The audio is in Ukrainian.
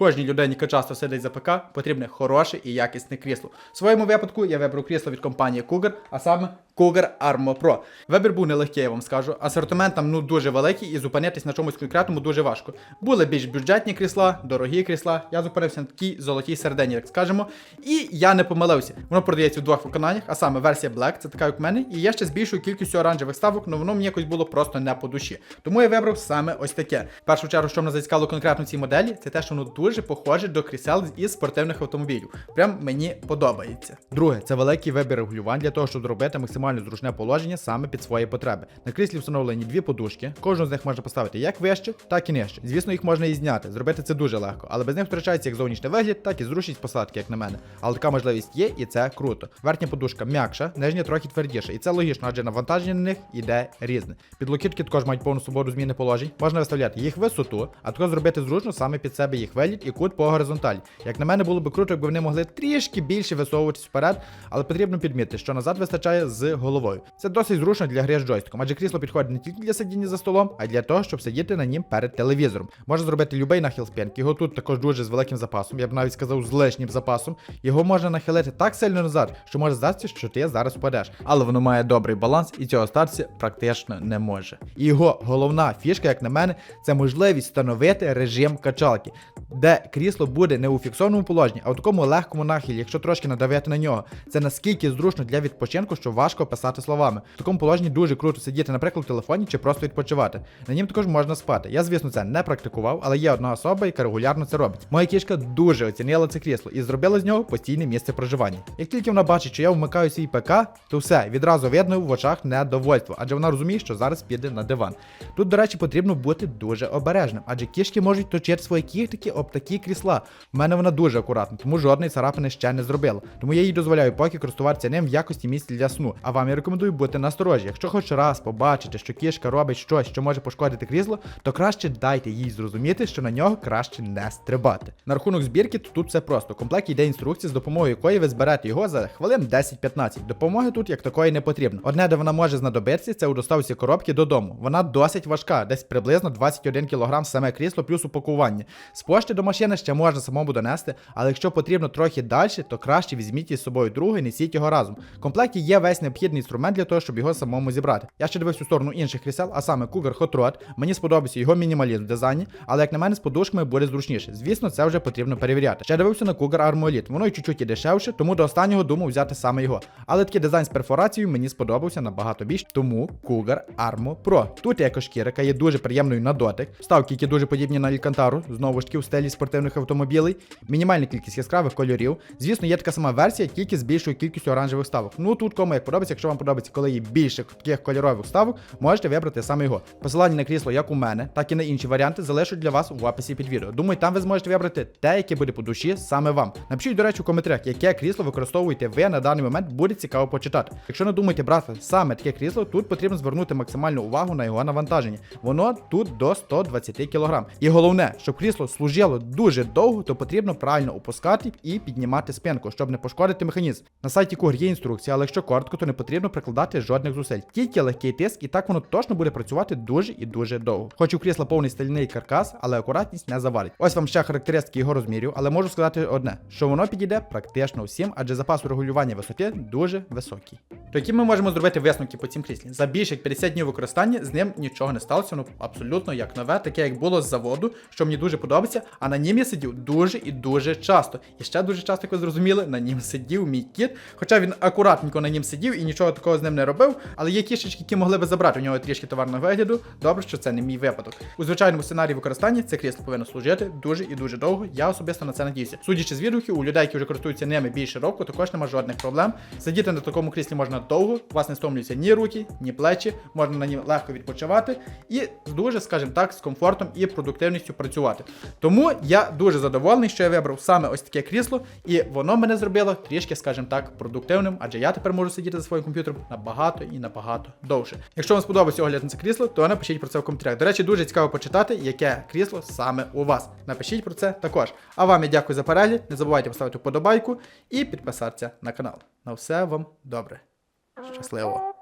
Кожній людині, яка часто сидить за ПК, потрібне хороше і якісне крісло. В своєму випадку я вибрав крісло від компанії Cougar, а саме Cougar Armo Pro. Вибір був нелегкий, я вам скажу. Асортимент там ну дуже великий і зупинитись на чомусь конкретному дуже важко. Були більш бюджетні крісла, дорогі крісла. Я зупинився на такій золотій середині, як скажемо. І я не помилився. Воно продається в двох виконаннях, а саме версія Black, це така як в мене, і є ще з більшою кількістю оранжевих ставок, але воно мені якось було просто не по душі. Тому я вибрав саме ось таке. В першу чергу, що мене зацікавило конкретно цій моделі, це те, що воно дуже похоже до крісел із спортивних автомобілів. Прям мені подобається. Друге, це великий вибір регулювань для того, щоб зробити максимально зручне положення саме під свої потреби. На кріслі встановлені дві подушки. Кожну з них можна поставити як вище, так і нижче. Звісно, їх можна і зняти. Зробити це дуже легко, але без них втрачається як зовнішній вигляд, так і зручність посадки, як на мене. Але така можливість є, і це круто. Верхня подушка м'якша, нижня трохи твердіша, і це логічно, адже навантаження на них іде різне. Підлокітки також мають повну свободу зміни положень. Можна виставляти їх висоту, а також зробити зручно саме під себе їх вигляд і кут по горизонталі. Як на мене, було би круто, якби вони могли трішки більше висовуватись вперед, але потрібно підмітити, що назад вистачає з головою. Це досить зручно для гри з джойстиком, адже крісло підходить не тільки для сидіння за столом, а й для того, щоб сидіти на нім перед телевізором. Можна зробити любий нахил спинки. Його тут також дуже з великим запасом, я б навіть сказав з лишнім запасом. Його можна нахилити так сильно назад, що може здатися, що ти зараз впадеш. Але воно має добрий баланс і цього статися практично не може. І його головна фішка, як на мене, це можливість встановити режим качалки, де крісло буде не у фіксованому положенні, а у такому легкому нахилі, якщо трошки надавити на нього. Це наскільки зручно для відпочинку, що важко описати словами. В такому положенні дуже круто сидіти, наприклад, в телефоні чи просто відпочивати. На нім також можна спати. Я, звісно, це не практикував, але є одна особа, яка регулярно це робить. Моя кішка дуже оцінила це крісло і зробила з нього постійне місце проживання. Як тільки вона бачить, що я вмикаю свій ПК, то все відразу видно в очах недовольство, адже вона розуміє, що зараз піде на диван. Тут, до речі, потрібно бути дуже обережним, адже кішки можуть точити свої кіхтики об такі крісла. У мене вона дуже акуратна, тому жодної царапини ще не зробила. Тому я їй дозволяю поки користуватися ним в якості місця для сну. А вам я рекомендую бути насторожі. Якщо хоч раз побачите, що кішка робить щось, що може пошкодити крісло, то краще дайте їй зрозуміти, що на нього краще не стрибати. На рахунок збірки, то тут все просто. В комплекті йде інструкція, з допомогою якої ви зберете його за хвилин 10-15. Допомоги тут як такої не потрібно. Одне, де вона може знадобитися, це у доставці коробки додому. Вона досить важка, десь приблизно 21 кг саме крісло плюс упакування. З пошти до машини ще можна самому донести, але якщо потрібно трохи далі, то краще візьміть із собою друга і несіть його разом. В комплекті є весь необхідний інструмент для того, щоб його самому зібрати. Я ще дивився у сторону інших крісел, а саме Cougar Hot Rod. Мені сподобався його мінімалізм в дизайні, але як на мене з подушками буде зручніше. Звісно, це вже потрібно перевіряти. Ще дивився на Cougar Armoelite, Воно й чуть-чуть і дешевше, тому до останнього думав взяти саме його. Але такий дизайн з перфорацією мені сподобався набагато більше, тому Cougar Armo Pro. Тут є екошкіра, яка є дуже приємною на дотик. Вставки, які дуже подібні на Алькантару, знову ж таки в стилі спортивних автомобілей, мінімальна кількість яскравих кольорів. Звісно, є така сама версія, тільки з більшою кількістю оранжевих ставок. Ну тут кому як подобається, якщо вам подобається, коли є більше таких кольорових ставок, можете вибрати саме його. Посилання на крісло, як у мене, так і на інші варіанти залишу для вас в описі під відео. Думаю, там ви зможете вибрати те, яке буде по душі саме вам. Напишіть, до речі, у коментарях, яке крісло використовуєте ви на даний момент, буде цікаво почитати. Якщо не думаєте брати саме таке крісло, тут потрібно звернути максимальну увагу на його навантаження. Воно тут до 120 кг. І головне, щоб крісло служило дуже довго, то потрібно правильно опускати і піднімати спинку, щоб не пошкодити механізм. На сайті Cougar є інструкція, але якщо коротко, то не потрібно прикладати жодних зусиль. Тільки легкий тиск, і так воно точно буде працювати дуже і дуже довго. Хоч у крісла повний стальний каркас, але акуратність не завалить. Ось вам ще характеристики його розмірів, але можу сказати одне, що воно підійде практично всім, адже запас регулювання висоти дуже високий. То які ми можемо зробити висновки по цим кріслі? За більше як 50 днів використання з ним нічого не сталося, воно абсолютно як нове, таке як було з заводу, що мені дуже подобається. А на нім я сидів дуже і дуже часто. І ще дуже часто, як ви зрозуміли, на нім сидів мій кіт. Хоча він акуратненько на нім сидів і нічого такого з ним не робив. Але є кішечки, які могли би забрати у нього трішки товарного вигляду. Добре, що це не мій випадок. У звичайному сценарії використання це крісло повинно служити дуже і дуже довго. Я особисто на це надіюся. Судячи з відгуків, у людей, які вже користуються ними більше року, також нема жодних проблем. Сидіти на такому кріслі можна довго, у вас не стомлюються ні руки, ні плечі, можна на нім легко відпочивати і дуже, скажімо так, з комфортом і продуктивністю працювати. Тому я дуже задоволений, що я вибрав саме ось таке крісло, і воно мене зробило трішки, скажімо так, продуктивним, адже я тепер можу сидіти за своїм комп'ютером набагато і набагато довше. Якщо вам сподобався огляд на це крісло, то напишіть про це в коментарях. До речі, дуже цікаво почитати, яке крісло саме у вас. Напишіть про це також. А вам я дякую за перегляд. Не забувайте поставити вподобайку і підписатися на канал. На все вам добре. Щасливо!